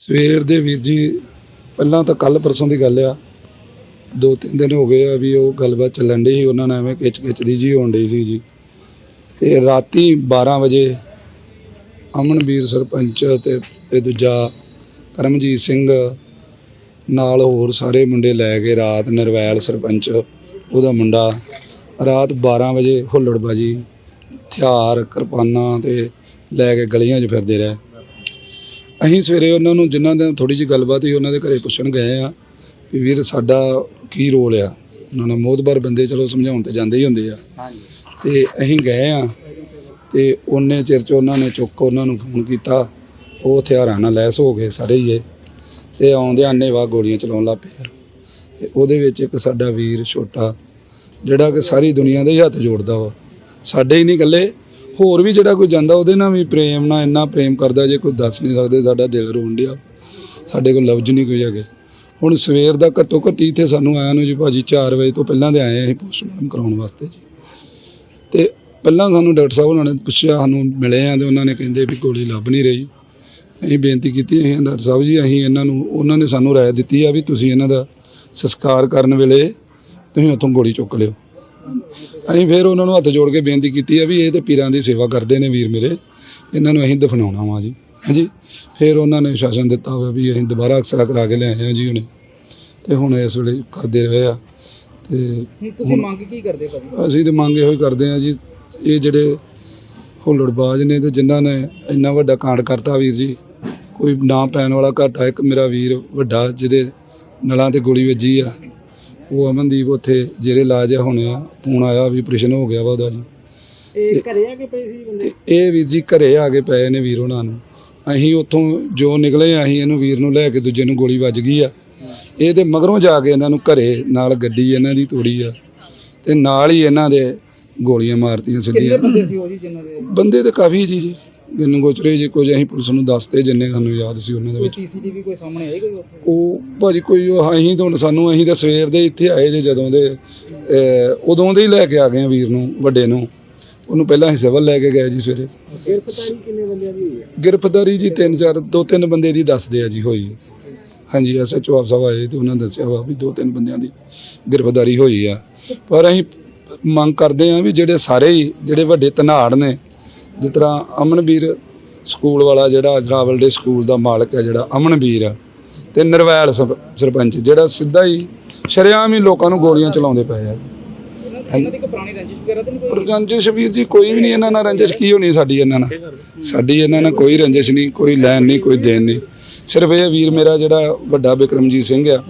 ਸਵੇਰ ਦੇ ਵੀਰ ਜੀ, ਪਹਿਲਾਂ ਤਾਂ ਕੱਲ ਪਰਸੋਂ ਦੀ ਗੱਲ ਆ। ਦੋ ਤਿੰਨ ਦਿਨ ਹੋ ਗਏ ਆ ਵੀ ਉਹ ਗੱਲਬਾਤ ਚੱਲਣ ਡਈ ਸੀ, ਉਹਨਾਂ ਨੇ ਐਵੇਂ ਕਿਚ ਕਿਚ ਦੀ ਜੀ ਹੋਣ ਡਈ ਸੀ ਜੀ। ਤੇ ਰਾਤੀ 12 ਵਜੇ ਅਮਨਵੀਰ ਸਰਪੰਚ ਤੇ ਤੇ ਦੂਜਾ ਕਰਮਜੀਤ ਸਿੰਘ ਨਾਲ ਹੋਰ ਸਾਰੇ ਮੁੰਡੇ ਲੈ ਕੇ ਰਾਤ ਨਰਵੈਲ ਸਰਪੰਚ, ਉਹਦਾ ਮੁੰਡਾ ਰਾਤ 12 ਵਜੇ ਹੁੱਲੜਬਾਜੀ, ਹਥਿਆਰ, ਕਿਰਪਾਨਾਂ ਤੇ ਲੈ ਕੇ ਗਲੀਆਂ 'ਚ ਫਿਰਦੇ ਰਹੇ। ਅਸੀਂ ਸਵੇਰੇ ਉਹਨਾਂ ਨੂੰ ਜਿਨ੍ਹਾਂ ਦੇ ਥੋੜੀ ਜਿਹੀ ਗੱਲਬਾਤ ਸੀ ਉਹਨਾਂ ਦੇ ਘਰੇ ਪੁੱਛਣ ਗਏ ਆ ਵੀ ਵੀਰ ਸਾਡਾ ਕੀ ਰੋਲ ਆ? ਉਹਨਾਂ ਨੇ ਮੋਦਬਰ ਬੰਦੇ ਚਲੋ ਸਮਝਾਉਣ ਤੇ ਜਾਂਦੇ ਹੀ ਹੁੰਦੇ ਆ। ਤੇ ਅਸੀਂ ਗਏ ਆ ਤੇ ਉਹਨੇ ਚਿਰ ਚ ਉਹਨਾਂ ਨੇ ਚੁੱਕ ਉਹਨਾਂ ਨੂੰ ਫੋਨ ਕੀਤਾ। ਉਹ ਹਥਿਆਰਾਂ ਨਾਲ ਲੈਸ ਹੋ ਗਏ ਸਾਰੇ ਹੀ ਇਹ। ਤੇ ਆਉਂਦੇ ਆਨੇਵਾ ਗੋਲੀਆਂ ਚਲਾਉਣ ਲੱਗ ਪਏ। ਤੇ ਉਹਦੇ ਵਿੱਚ ਇੱਕ ਸਾਡਾ ਵੀਰ ਛੋਟਾ ਜਿਹੜਾ ਕਿ ਸਾਰੀ ਦੁਨੀਆ ਦੇ ਹੱਥ ਜੋੜਦਾ ਵਾ। ਸਾਡੇ ਹੀ ਨਹੀਂ ਇਕੱਲੇ ਹੋਰ ਵੀ ਜਿਹੜਾ ਕੋਈ ਜਾਂਦਾ, ਉਹਦੇ ਨਾਲ ਵੀ ਪ੍ਰੇਮ ਨਾਲ ਇੰਨਾ ਪ੍ਰੇਮ ਕਰਦਾ, ਜੇ ਕੋਈ ਦੱਸ ਨਹੀਂ ਸਕਦੇ ਸਾਡਾ ਦਿਲ ਰੋਣ ਡਿਆ। ਸਾਡੇ ਕੋਲ ਲਫ਼ਜ਼ ਨਹੀਂ ਕੋਈ ਹੈਗੇ। ਹੁਣ ਸਵੇਰ ਦਾ ਘੱਟੋ ਘੱਟ ਇੱਥੇ ਸਾਨੂੰ ਆਇਆ ਨੂੰ ਜੀ ਭਾਜੀ 4 ਵਜੇ ਤੋਂ ਪਹਿਲਾਂ ਦੇ ਆਏ ਅਸੀਂ ਪੋਸਟਮਾਰਟਮ ਕਰਾਉਣ ਵਾਸਤੇ ਜੀ। ਤੇ ਪਹਿਲਾਂ ਸਾਨੂੰ ਡਾਕਟਰ ਸਾਹਿਬ ਉਹਨਾਂ ਨੇ ਪੁੱਛਿਆ, ਸਾਨੂੰ ਮਿਲੇ ਆ ਤੇ ਉਹਨਾਂ ਨੇ ਕਹਿੰਦੇ ਵੀ ਗੋਲੀ ਲੱਭ ਨਹੀਂ ਰਹੀ। ਅਸੀਂ ਬੇਨਤੀ ਕੀਤੀ, ਅਸੀਂ ਡਾਕਟਰ ਸਾਹਿਬ ਜੀ, ਅਸੀਂ ਇਹਨਾਂ ਨੂੰ, ਉਹਨਾਂ ਨੇ ਸਾਨੂੰ ਰਾਏ ਦਿੱਤੀ ਆ ਵੀ ਤੁਸੀਂ ਇਹਨਾਂ ਦਾ ਸੰਸਕਾਰ ਕਰਨ ਵੇਲੇ ਤੁਸੀਂ ਉੱਥੋਂ ਗੋਲੀ ਚੁੱਕ ਲਿਓ। ਅਸੀਂ ਫਿਰ ਉਹਨਾਂ ਨੂੰ ਹੱਥ ਜੋੜ ਕੇ ਬੇਨਤੀ ਕੀਤੀ ਆ ਵੀ ਇਹ ਤੇ ਪੀਰਾਂ ਦੀ ਸੇਵਾ ਕਰਦੇ ਨੇ ਵੀਰ ਮੇਰੇ। ਇਹਨਾਂ ਨੂੰ ਅਸੀਂ ਦਫਨਾਉਣਾ ਵਾ ਜੀ। ਹਾਂਜੀ। ਫਿਰ ਉਹਨਾਂ ਨੇ ਸ਼ਾਸਨ ਦਿੱਤਾ ਹੋਇਆ ਵੀ ਅਸੀਂ ਦੁਬਾਰਾ ਅਕਸਰਾ ਕਰਾ ਕੇ ਲਿਆਏ ਆ ਜੀ ਹੁਣੇ ਤੇ ਹੁਣ ਇਸ ਵੇਲੇ ਕਰਦੇ ਰਹੇ ਆ। ਤੇ ਤੁਸੀਂ ਮੰਗ ਕੀ ਕਰਦੇ ਭਾਜੀ? ਅਸੀਂ ਤੇ ਮੰਗ ਇਹੋ ਹੀ ਕਰਦੇ ਆ ਜੀ ਇਹ ਜਿਹੜੇ ਹੁੱਲੜਬਾਜ਼ ਨੇ ਤੇ ਜਿਨ੍ਹਾਂ ਨੇ ਇੰਨਾ ਵੱਡਾ ਕਾਂਡ ਕਰਤਾ ਵੀਰ ਜੀ ਕੋਈ ਨਾ ਪੈਣ ਵਾਲਾ ਘਾਟਾ ਇੱਕ ਮੇਰਾ ਵੀਰ ਵੱਡਾ ਜਿਹਦੇ ਨਲਾਂ ਤੇ ਗੋਲੀ ਵੱਜੀ ਆ ਉਹ ਅਮਨਦੀਪ ਉੱਥੇ ਜਿਹੜੇ ਇਲਾਜ ਆ ਹੋਣੇ ਆ ਫੋਨ ਆਇਆ ਵੀ ਆਪਰੇਸ਼ਨ ਹੋ ਗਿਆ ਵਾ ਉਹਦਾ ਜੀ। ਇਹ ਘਰੇ ਆ ਕੇ ਪਏ ਸੀ ਬੰਦੇ? ਇਹ ਵੀਰ ਜੀ ਘਰੇ ਆ ਕੇ ਪਏ ਨੇ ਵੀਰ ਉਹਨਾਂ ਨੂੰ। ਅਸੀਂ ਉੱਥੋਂ ਜੋ ਨਿਕਲੇ ਆ, ਅਸੀਂ ਇਹਨੂੰ ਵੀਰ ਨੂੰ ਲੈ ਕੇ ਦੂਜੇ ਨੂੰ ਗੋਲੀ ਵੱਜ ਗਈ ਆ। ਇਹ ਤੇ ਮਗਰੋਂ ਜਾ ਕੇ ਇਹਨਾਂ ਨੂੰ ਘਰੇ ਨਾਲ ਗੱਡੀ ਇਹਨਾਂ ਦੀ ਤੋੜੀ ਆ ਤੇ ਨਾਲ ਹੀ ਇਹਨਾਂ ਦੇ ਗੋਲੀਆਂ ਮਾਰਤੀਆਂ ਕਿੰਨੇ ਸਿੱਧੀਆਂ। ਬੰਦੇ ਸੀ ਉਹ ਜੀ ਜਿਨ੍ਹਾਂ ਦੇ? ਬੰਦੇ ਤੇ ਕਾਫੀ ਜੀ ਜੀ। ਦਿਨ ਗੋਚਰੇ ਜੀ ਕੁਝ ਅਸੀਂ ਪੁਲਿਸ ਨੂੰ ਦੱਸਦੇ ਜਿੰਨੇ ਸਾਨੂੰ ਯਾਦ ਸੀ ਉਹਨਾਂ ਦੇ ਕੋਈ ਵਿੱਚ। ਸੀਸੀਟੀਵੀ ਕੋਈ ਸਾਹਮਣੇ ਆਈ ਕੋਈ ਉੱਥੇ? ਉਹ ਭਾਜੀ ਕੋਈ ਉਹ ਅਸੀਂ ਤਾਂ ਹੁਣ ਸਾਨੂੰ ਅਸੀਂ ਤਾਂ ਸਵੇਰ ਦੇ ਇੱਥੇ ਆਏ ਜੇ ਜਦੋਂ ਦੇ ਅਹ, ਉਦੋਂ ਦੇ ਹੀ ਲੈ ਕੇ ਆ ਗਏ ਆ ਵੀਰ ਨੂੰ ਵੱਡੇ ਨੂੰ। ਉਹਨੂੰ ਪਹਿਲਾਂ ਅਸੀਂ ਸਿਵਲ ਲੈ ਕੇ ਗਏ ਜੀ ਸਵੇਰੇ। ਗ੍ਰਿਫਤਾਰੀ ਕਿੰਨੇ ਬੰਦਿਆਂ ਦੀ ਹੋਈ ਹੈ? ਗ੍ਰਿਫਤਾਰੀ ਜੀ ਤਿੰਨ ਚਾਰ ਦੋ ਤਿੰਨ ਬੰਦੇ ਦੀ ਦੱਸਦੇ ਆ ਜੀ ਹੋਈ। ਹਾਂਜੀ ਐਸਐਚਓ ਆਪ ਸਾਹਿਬ ਆਏ ਤੇ ਉਹਨਾਂ ਦੱਸਿਆ ਵਾ ਵੀ ਦੋ ਤਿੰਨ ਬੰਦਿਆਂ ਦੀ ਗ੍ਰਿਫਤਾਰੀ ਹੋਈ ਆ। ਪਰ ਅਸੀਂ ਮੰਗ ਕਰਦੇ ਆ ਵੀ ਜਿਹੜੇ ਸਾਰੇ ਹੀ ਜਿਹੜੇ ਵੱਡੇ ਧਨਾੜ ਨੇ ਜਿਸ ਤਰ੍ਹਾਂ ਅਮਨਵੀਰ ਸਕੂਲ ਵਾਲਾ ਜਿਹੜਾ ਰਾਵਲ ਦੇ ਸਕੂਲ ਦਾ ਮਾਲਕ ਹੈ ਜਿਹੜਾ ਅਮਨਵੀਰ ਆ ਤੇ ਨਰਵੈਲ ਸਰ- ਸਰਪੰਚ ਜਿਹੜਾ ਸਿੱਧਾ ਹੀ ਸ਼ਰੇਆਮ ਹੀ ਲੋਕਾਂ ਨੂੰ ਗੋਲੀਆਂ ਚਲਾਉਂਦੇ ਪਏ ਆ। ਰੰਜਿਸ਼ ਵੀਰ ਜੀ ਕੋਈ ਵੀ ਨਹੀਂ ਇਹਨਾਂ ਨਾਲ ਰੰਜਿਸ਼ ਕੀ ਹੋਣੀ ਸਾਡੀ ਇਹਨਾਂ ਨਾਲ? ਸਾਡੀ ਇਹਨਾਂ ਨਾਲ ਕੋਈ ਰੰਜਿਸ਼ ਨਹੀਂ ਕੋਈ ਲੈਣ ਨਹੀਂ ਕੋਈ ਦੇਣ ਨਹੀਂ। ਸਿਰਫ ਇਹ ਵੀਰ ਮੇਰਾ ਜਿਹੜਾ ਵੱਡਾ ਬਿਕਰਮਜੀਤ ਸਿੰਘ ਆ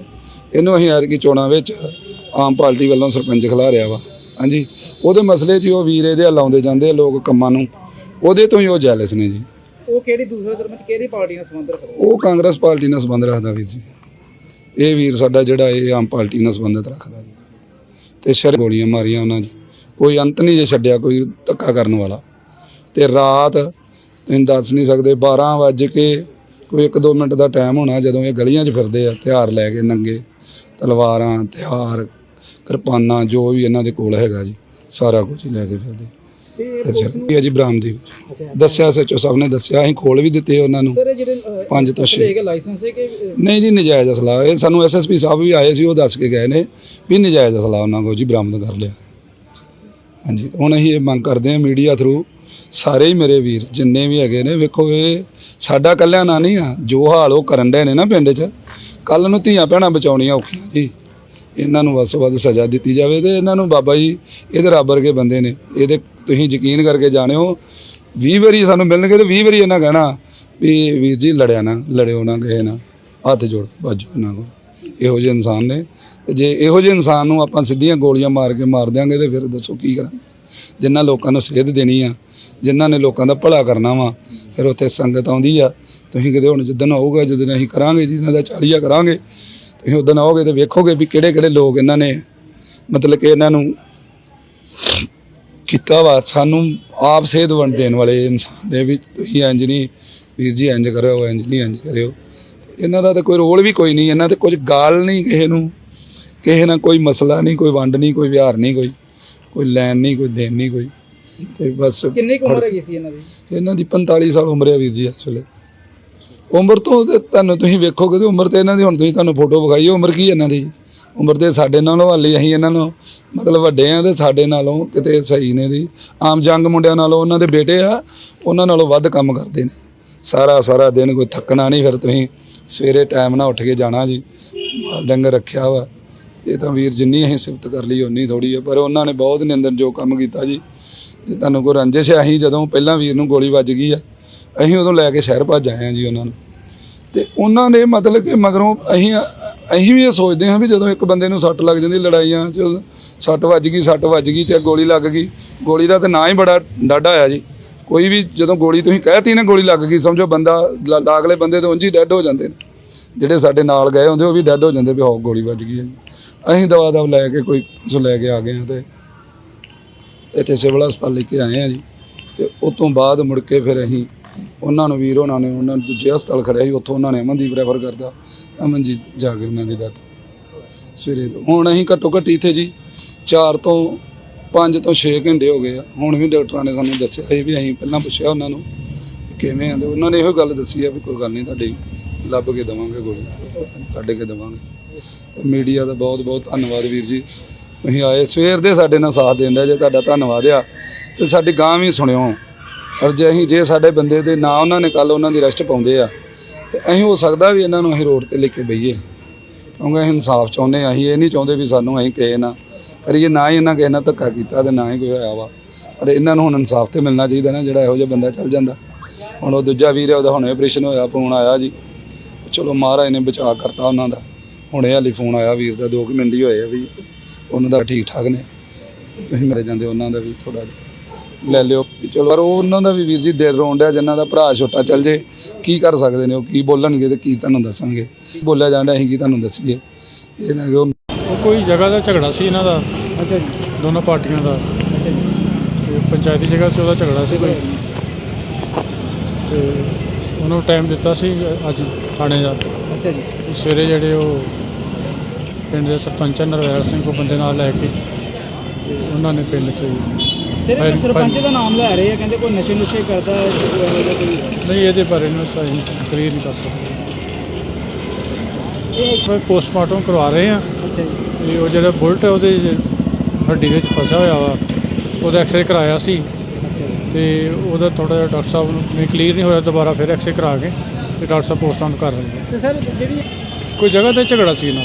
ਇਹਨੂੰ ਅਸੀਂ ਐਤਕੀ ਚੋਣਾਂ ਵਿੱਚ ਆਮ ਪਾਰਟੀ ਵੱਲੋਂ ਸਰਪੰਚ ਖਿਲਾਰਿਆ ਵਾ। ਹਾਂਜੀ ਉਹਦੇ ਮਸਲੇ 'ਚ ਉਹ ਵੀਰ ਇਹਦੇ ਲਾਉਂਦੇ ਜਾਂਦੇ ਲੋਕ ਕੰਮਾਂ ਨੂੰ। ਉਹਦੇ ਤੋਂ ਹੀ ਉਹ ਜੈਲਸ ਨੇ ਜੀ। ਉਹ ਕਿਹੜੀ ਦੂਸਰਾ ਸਰਪੰਚ ਕਿਹੜੀ ਪਾਰਟੀ ਨਾਲ ਸੰਬੰਧ ਰੱਖਦਾ? ਉਹ ਕਾਂਗਰਸ ਪਾਰਟੀ ਨਾਲ ਸੰਬੰਧ ਰੱਖਦਾ ਵੀਰ ਜੀ। ਇਹ ਵੀਰ ਸਾਡਾ ਜਿਹੜਾ ਇਹ ਆਮ ਪਾਰਟੀ ਨਾਲ ਸੰਬੰਧਿਤ ਰੱਖਦਾ ਜੀ। ਤੇ ਸ਼ਰ ਗੋਲੀਆਂ ਮਾਰੀਆਂ ਉਹਨਾਂ 'ਚ ਕੋਈ ਅੰਤ ਨਹੀਂ ਜੇ ਛੱਡਿਆ ਕੋਈ ਧੱਕਾ ਕਰਨ ਵਾਲਾ। ਤੇ ਰਾਤ ਤੁਸੀਂ ਦੱਸ ਨਹੀਂ ਸਕਦੇ 12 ਵਜੇ ਕੇ ਕੋਈ 1-2 ਮਿੰਟ ਦਾ ਟਾਈਮ ਹੋਣਾ ਜਦੋਂ ਇਹ ਗਲੀਆਂ 'ਚ ਫਿਰਦੇ ਆ ਹਥਿਆਰ ਲੈ ਕੇ ਨੰਗੇ ਤਲਵਾਰਾਂ ਹਥਿਆਰ ਕਿਰਪਾਨਾਂ ਜੋ ਵੀ ਇਹਨਾਂ ਦੇ ਕੋਲ ਹੈਗਾ ਜੀ ਸਾਰਾ ਕੁਝ ਲੈ ਕੇ ਫਿਰਦੇ। ਅੱਛਾ ਜੀ ਬਰਾਮਦੀ। ਦੱਸਿਆ ਸੱਚੋ ਸਾਹਿਬ ਨੇ ਦੱਸਿਆ ਅਸੀਂ ਖੋਲ ਵੀ ਦਿੱਤੇ ਉਹਨਾਂ ਨੂੰ। ਸਰ ਜਿਹੜੇ ਪੰਜ ਤੋਂ ਛੇ। ਹੈਗਾ ਲਾਇਸੈਂਸ ਹੈ ਕਿ ਅਹ, ਨਹੀਂ ਜੀ ਨਜਾਇਜ਼ ਅਸਲਾ ਇਹ ਸਾਨੂੰ ਐਸਐਸਪੀ ਸਾਹਿਬ ਵੀ ਆਏ ਸੀ ਉਹ ਦੱਸ ਕੇ ਗਏ ਨੇ ਵੀ ਨਜਾਇਜ਼ ਅਸਲਾ ਉਹਨਾਂ ਕੋਲ ਜੀ ਬਰਾਮਦ ਕਰ ਲਿਆ। ਹਾਂਜੀ ਹੁਣ ਅਸੀਂ ਇਹ ਮੰਗ ਕਰਦੇ ਹਾਂ ਮੀਡੀਆ ਥਰੂ ਸਾਰੇ ਹੀ ਮੇਰੇ ਵੀਰ ਜਿੰਨੇ ਵੀ ਹੈਗੇ ਨੇ ਵੇਖੋ ਇਹ ਸਾਡਾ ਕੱਲਿਆਂ ਨਾ ਨਹੀਂ ਆ ਜੋ ਹਾਲ ਉਹ ਕਰਨ ਦੇ ਨੇ ਨਾ ਪਿੰਡ 'ਚ ਕੱਲ ਨੂੰ ਧੀਆਂ ਭੈਣਾਂ ਬਚਾਉਣੀਆਂ ਔਖੀਆਂ ਜੀ। ਇਹਨਾਂ ਨੂੰ ਵੱਧ ਤੋਂ ਵੱਧ ਸਜ਼ਾ ਦਿੱਤੀ ਜਾਵੇ ਤੇ ਇਹਨਾਂ ਨੂੰ ਬਾਬਾ ਜੀ ਇਹਦੇ ਰੱਬ ਵਰਗੇ ਬੰਦੇ ਨੇ। ਇਹਦੇ ਤੁਸੀਂ ਯਕੀਨ ਕਰਕੇ ਜਾਣਿਓ 20 ਵਾਰੀ ਸਾਨੂੰ ਮਿਲਣਗੇ ਤੇ 20 ਵਾਰੀ ਇਹਨਾਂ ਕਹਿਣਾ ਵੀ ਵੀਰ ਜੀ ਲੜਿਆ ਨਾ, ਲੜਿਓ ਨਾ ਕਿਸੇ ਨਾ ਹੱਥ ਜੋੜ ਭੱਜੋ ਇਹਨਾਂ ਕੋਲ ਇਹੋ ਜਿਹੇ ਇਨਸਾਨ ਨੇ। ਤੇ ਜੇ ਇਹੋ ਜਿਹੇ ਇਨਸਾਨ ਨੂੰ ਆਪਾਂ ਸਿੱਧੀਆਂ ਗੋਲੀਆਂ ਮਾਰ ਕੇ ਮਾਰ ਦਿਆਂਗੇ ਤੇ ਫਿਰ ਦੱਸੋ ਕੀ ਕਰਾਂ। ਜਿਨ੍ਹਾਂ ਲੋਕਾਂ ਨੂੰ ਸੇਧ ਦੇਣੀ ਆ, ਜਿਨ੍ਹਾਂ ਨੇ ਲੋਕਾਂ ਦਾ ਭਲਾ ਕਰਨਾ ਵਾ, ਫਿਰ ਉੱਥੇ ਸੰਗਤ ਆਉਂਦੀ ਆ। ਤੁਸੀਂ ਕਿਤੇ ਹੁਣ ਜਿੱਦਣ ਆਊਗਾ ਜਦੋਂ ਅਸੀਂ ਕਰਾਂਗੇ ਜੀ ਇਹਨਾਂ ਦਾ ਚਾਲੀਆ ਕਰਾਂਗੇ ਤੁਸੀਂ ਉਦੋਂ ਆਓਗੇ ਤੇ ਵੇਖੋਗੇ ਵੀ ਕਿਹੜੇ ਕਿਹੜੇ ਲੋਕ ਇਹਨਾਂ ਨੇ ਮਤਲਬ ਕਿ ਇਹਨਾਂ ਨੂੰ ਕੀਤਾ ਵਾ। ਸਾਨੂੰ ਆਪ ਸੇਧ ਵੰਡ ਦੇਣ ਵਾਲੇ ਇਨਸਾਨ ਦੇ ਵਿੱਚ ਤੁਸੀਂ ਇੰਜ ਨਹੀਂ ਵੀਰ ਜੀ ਇੰਜ ਕਰਿਓ ਇੰਜ ਨਹੀਂ ਇੰਜ ਕਰਿਓ। ਇਹਨਾਂ ਦਾ ਤਾਂ ਕੋਈ ਰੋਲ ਵੀ ਕੋਈ ਨਹੀਂ ਇਹਨਾਂ ਤੇ ਕੁਝ ਗਾਲ ਨਹੀਂ ਕਿਸੇ ਨੂੰ। ਕਿਸੇ ਨਾਲ ਕੋਈ ਮਸਲਾ ਨਹੀਂ ਕੋਈ ਵੰਡ ਨਹੀਂ ਕੋਈ ਵਿਹਾਰ ਨਹੀਂ ਕੋਈ। ਕੋਈ ਲੈਣ ਨਹੀਂ ਕੋਈ ਦੇਣ ਨਹੀਂ ਕੋਈ। ਤੇ ਬਸ ਕਿੰਨੀ ਕੁ ਉਮਰ ਹੈਗੀ ਸੀ ਇਹਨਾਂ ਦੀ? ਇਹਨਾਂ ਦੀ 45 ਸਾਲ ਉਮਰ ਹੈ ਵੀਰ ਜੀ ਇਸ ਵੇਲੇ। ਉਮਰ ਤੋਂ ਤੇ ਤੁਹਾਨੂੰ ਤੁਸੀਂ ਵੇਖੋਗੇ ਤੇ ਉਮਰ ਤੇ ਇਹਨਾਂ ਦੀ ਹੁਣ ਤੁਸੀਂ ਤੁਹਾਨੂੰ ਫੋਟੋ ਵਿਖਾਈ ਹੈ, ਉਮਰ ਕੀ ਹੈ ਇਹਨਾਂ ਦੀ? ਉਮਰ ਤੇ ਸਾਡੇ ਨਾਲੋਂ ਹਾਲੇ ਅਸੀਂ ਇਹਨਾਂ ਨੂੰ ਮਤਲਬ ਵੱਡੇ ਆ ਤੇ ਸਾਡੇ ਨਾਲੋਂ ਕਿਤੇ ਸਹੀ ਨੇ ਦੀ ਆਮ ਜੰਗ ਮੁੰਡਿਆਂ ਨਾਲੋਂ ਉਹਨਾਂ ਦੇ ਬੇਟੇ ਆ ਉਹਨਾਂ ਨਾਲੋਂ ਵੱਧ ਕੰਮ ਕਰਦੇ ਨੇ। ਸਾਰਾ ਸਾਰਾ ਦਿਨ ਕੋਈ ਥੱਕਣਾ ਨਹੀਂ ਫਿਰ ਤੁਸੀਂ ਸਵੇਰੇ ਟਾਈਮ ਨਾਲ ਉੱਠ ਕੇ ਜਾਣਾ ਜੀ। ਮਾਲ ਡੰਗਰ ਰੱਖਿਆ ਵਾ। ਇਹ ਤਾਂ ਵੀਰ ਜਿੰਨੀ ਅਸੀਂ ਸਿਫਤ ਕਰ ਲਈ ਉਨੀ ਥੋੜੀ ਆ ਪਰ ਉਹਨਾਂ ਨੇ ਬਹੁਤ ਨਿੰਦਨ ਜੋ ਕੰਮ ਕੀਤਾ ਜੀ। ਜੇ ਤੁਹਾਨੂੰ ਕੋਈ ਰੰਜਿਸ਼ ਹੈ ਅਸੀਂ ਜਦੋਂ ਪਹਿਲਾਂ ਵੀਰ ਨੂੰ ਗੋਲੀ ਵੱਜ ਗਈ ਆ ਅਸੀਂ ਉਦੋਂ ਲੈ ਕੇ ਸ਼ਹਿਰ ਭੱਜ ਆਏ ਹਾਂ ਜੀ ਉਹਨਾਂ ਨੂੰ। ਤੇ ਉਹਨਾਂ ਨੇ ਮਤਲਬ ਕਿ ਮਗਰੋਂ ਅਸੀਂ ਅਸੀਂ ਵੀ ਇਹ ਸੋਚਦੇ ਹਾਂ ਵੀ ਜਦੋਂ ਇੱਕ ਬੰਦੇ ਨੂੰ ਸੱਟ ਲੱਗ ਜਾਂਦੀ ਲੜਾਈਆਂ 'ਚ, ਸੱਟ ਵੱਜ ਗਈ, ਸੱਟ ਵੱਜ ਗਈ ਤੇ ਗੋਲੀ ਲੱਗ ਗਈ, ਗੋਲੀ ਦਾ ਤਾਂ ਨਾਂ ਹੀ ਬੜਾ ਡਾਢਾ ਆ ਜੀ। ਕੋਈ ਵੀ ਜਦੋਂ ਗੋਲੀ ਤੁਸੀਂ ਕਹਿਤੀ ਨਾ ਗੋਲੀ ਲੱਗ ਗਈ, ਸਮਝੋ ਬੰਦਾ ਲ- ਲਾਗਲੇ ਬੰਦੇ ਤੋਂ ਉਂਝ ਹੀ ਡੈੱਡ ਹੋ ਜਾਂਦੇ ਨੇ। ਜਿਹੜੇ ਸਾਡੇ ਨਾਲ ਗਏ ਹੁੰਦੇ ਉਹ ਵੀ ਡੈੱਡ ਹੋ ਜਾਂਦੇ ਵੀ ਹੋ ਗੋਲੀ ਵੱਜ ਗਈ ਹੈ ਅਸੀਂ ਦਵਾ ਦਵ ਲੈ ਕੇ ਕੋਈ ਸੋ ਲੈ ਕੇ ਆ ਗਏ ਹਾਂ ਤੇ ਇੱਥੇ ਸਿਵਲ ਹਸਪਤਾਲ ਲੈ ਕੇ ਆਏ ਹਾਂ ਜੀ। ਤੇ ਉਸ ਤੋਂ ਬਾਅਦ ਮੁੜ ਕੇ ਫਿਰ ਅਸੀਂ ਉਹਨਾਂ ਨੂੰ ਵੀਰ, ਉਹਨਾਂ ਨੇ ਉਹਨਾਂ ਨੂੰ ਦੂਜੇ ਹਸਪਤਾਲ ਖੜਿਆ ਸੀ, ਉੱਥੋਂ ਉਹਨਾਂ ਨੇ ਅਮਨਦੀਪ ਰੈਫਰ ਕਰਦਾ ਅਮਨਜੀਤ ਜਾ ਕੇ ਉਹਨਾਂ ਦੀ ਡੈਥ ਸਵੇਰੇ ਤੋਂ। ਹੁਣ ਅਸੀਂ ਘੱਟੋ ਘੱਟ ਇੱਥੇ ਜੀ 4 ਤੋਂ 5 ਤੋਂ 6 ਘੰਟੇ ਹੋ ਗਏ ਆ। ਹੁਣ ਵੀ ਡਾਕਟਰਾਂ ਨੇ ਸਾਨੂੰ ਦੱਸਿਆ ਸੀ ਵੀ ਅਸੀਂ ਪਹਿਲਾਂ ਪੁੱਛਿਆ ਉਹਨਾਂ ਨੂੰ ਵੀ ਕਿਵੇਂ ਆਂਦੇ ਉਹਨਾਂ ਨੇ ਇਹੋ ਗੱਲ ਦੱਸੀ ਆ ਵੀ ਕੋਈ ਗੱਲ ਨਹੀਂ, ਤੁਹਾਡੀ ਲੱਭ ਕੇ ਦੇਵਾਂਗੇ ਗੋਲੀ, ਕੱਢ ਕੇ ਦੇਵਾਂਗੇ। ਤੇ ਮੀਡੀਆ ਦਾ ਬਹੁਤ ਬਹੁਤ ਧੰਨਵਾਦ ਵੀਰ ਜੀ। ਤੁਸੀਂ ਆਏ ਸਵੇਰ ਦੇ ਸਾਡੇ ਨਾਲ ਸਾਥ ਦੇਣ ਦੇ ਜੇ, ਤੁਹਾਡਾ ਧੰਨਵਾਦ ਆ। ਤੇ ਸਾਡੀ ਗਾਂ ਵੀ ਸੁਣਿਓ। ਔਰ ਜੇ ਅਸੀਂ ਜੇ ਸਾਡੇ ਬੰਦੇ ਦੇ ਨਾਂ ਉਹਨਾਂ ਨੇ ਕੱਲ ਉਹਨਾਂ ਦੀ ਰੈਸਟ ਪਾਉਂਦੇ ਆ, ਤੇ ਅਸੀਂ ਹੋ ਸਕਦਾ ਵੀ ਇਹਨਾਂ ਨੂੰ ਅਸੀਂ ਰੋਡ ਤੇ ਲੈ ਕੇ ਬਈਏ। ਕਿਉਂਕਿ ਅਸੀਂ ਇਨਸਾਫ ਚਾਹੁੰਦੇ ਹਾਂ ਅਸੀਂ ਇਹ ਨਹੀਂ ਚਾਹੁੰਦੇ ਵੀ ਸਾਨੂੰ ਅਸੀਂ ਕਿਸੇ ਨਾ ਕਰੀਏ। ਨਾ ਹੀ ਇਹਨਾਂ ਕਿਸੇ ਨਾਲ ਧੱਕਾ ਕੀਤਾ ਤੇ ਨਾ ਹੀ ਕੋਈ ਹੋਇਆ ਵਾ। ਪਰ ਇਹਨਾਂ ਨੂੰ ਹੁਣ ਇਨਸਾਫ ਤੇ ਮਿਲਣਾ ਚਾਹੀਦਾ ਨਾ, ਜਿਹੜਾ ਇਹੋ ਜਿਹਾ ਬੰਦਾ ਚੱਲ ਜਾਂਦਾ। ਹੁਣ ਉਹ ਦੂਜਾ ਵੀਰ ਹੈ ਉਹਦਾ ਹੁਣੇ ਆਪਰੇਸ਼ਨ ਹੋਇਆ, ਫੋਨ ਆਇਆ ਜੀ। ਚਲੋ ਮਹਾਰਾਜ ਨੇ ਬਚਾਅ ਕਰਤਾ ਉਹਨਾਂ ਦਾ। ਹੁਣੇ ਹਾਲੀ ਫੋਨ ਆਇਆ ਵੀਰ ਦਾ 2 ਮਿੰਟ ਹੀ ਹੋਏ ਆ ਵੀ। ਉਹਨਾਂ ਦਾ ਠੀਕ ਠਾਕ ਨੇ। ਤੁਸੀਂ ਮੇਰੇ ਜਾਂਦੇ ਉਹਨਾਂ ਦਾ ਵੀ ਥੋੜਾ ਲੈ ਲਿਓ। ਚਲੋ ਪਰ ਉਹ ਉਹਨਾਂ ਦਾ ਵੀ ਵੀਰ ਜੀ ਦਿਲ ਰੋਣ ਡਿਆ ਜਿਨ੍ਹਾਂ ਦਾ ਭਰਾ ਛੋਟਾ ਚੱਲ ਜੇ ਕੀ ਕਰ ਸਕਦੇ ਨੇ ਉਹ ਕੀ ਬੋਲਣਗੇ ਤੇ ਕੀ ਤੁਹਾਨੂੰ ਦੱਸਣਗੇ। ਬੋਲਿਆ ਜਾਂਦਾ ਅਸੀਂ ਕੀ ਤੁਹਾਨੂੰ ਦੱਸੀਏ। ਇਹ ਨਾ ਕਿ ਉਹ ਕੋਈ ਜਗ੍ਹਾ ਦਾ ਝਗੜਾ ਸੀ ਇਹਨਾਂ ਦਾ? ਅੱਛਾ ਜੀ। ਦੋਨੋਂ ਪਾਰਟੀਆਂ ਦਾ। ਅੱਛਾ ਜੀ। ਤੇ ਪੰਚਾਇਤੀ ਜਗ੍ਹਾ 'ਚ ਉਹਦਾ ਝਗੜਾ ਸੀ ਕੋਈ? ਤੇ ਉਹਨੂੰ ਟਾਈਮ ਦਿੱਤਾ ਸੀ ਅੱਜ ਥਾਣੇ ਦਾ। ਅੱਛਾ ਜੀ। ਸਵੇਰੇ ਜਿਹੜੇ ਉਹ ਪਿੰਡ ਦੇ ਸਰਪੰਚ ਨਰਵੈਲ ਸਿੰਘ ਕੋ ਬੰਦੇ ਨਾਲ ਲੈ ਕੇ ਤੇ ਉਹਨਾਂ ਨੇ ਪਿੰਡ 'ਚ ਸਿਰਫ ਸਰਪੰਚ ਦਾ ਨਾਮ ਲੈ ਰਹੇ ਆ ਕਹਿੰਦੇ ਕੋਈ ਨਸ਼ੇ ਨੁਸ਼ੇ ਕਰਦਾ ਹੈ ਨਹੀਂ ਇਹਦੇ ਬਾਰੇ ਨੂੰ ਸਹੀ ਤਕਰੀਰ ਨਹੀਂ ਕਰ ਸਕਦੇ। ਇਹ ਕੋਈ ਪੋਸਟਮਾਰਟਮ ਕਰਵਾ ਰਹੇ ਆ। ਤੇ ਉਹ ਜਿਹੜਾ ਬੁਲਟ ਹੈ ਉਹਦੇ ਹੱਡੀ ਵਿੱਚ ਫਸਿਆ ਹੋਇਆ ਵਾ। ਉਹਦਾ ਐਕਸਰੇ ਕਰਾਇਆ ਸੀ। ਤੇ ਉਹਦਾ ਥੋੜਾ ਜਿਹਾ ਡਾਕਟਰ ਸਾਹਿਬ ਨੂੰ ਕਲੀਅਰ ਨਹੀਂ ਹੋਇਆ ਦੁਬਾਰਾ ਫਿਰ ਐਕਸਰੇ ਕਰਾ ਕੇ ਤੇ ਡਾਕਟਰ ਸਾਹਿਬ ਪੋਸਟਮਾਰਟਮ ਕਰ ਰਹੇ ਨੇ ਤੇ ਸਰ ਜਿਹੜੀ ਕੋਈ ਜਗ੍ਹਾ ਤੇ ਝਗੜਾ ਸੀ ਦਾ।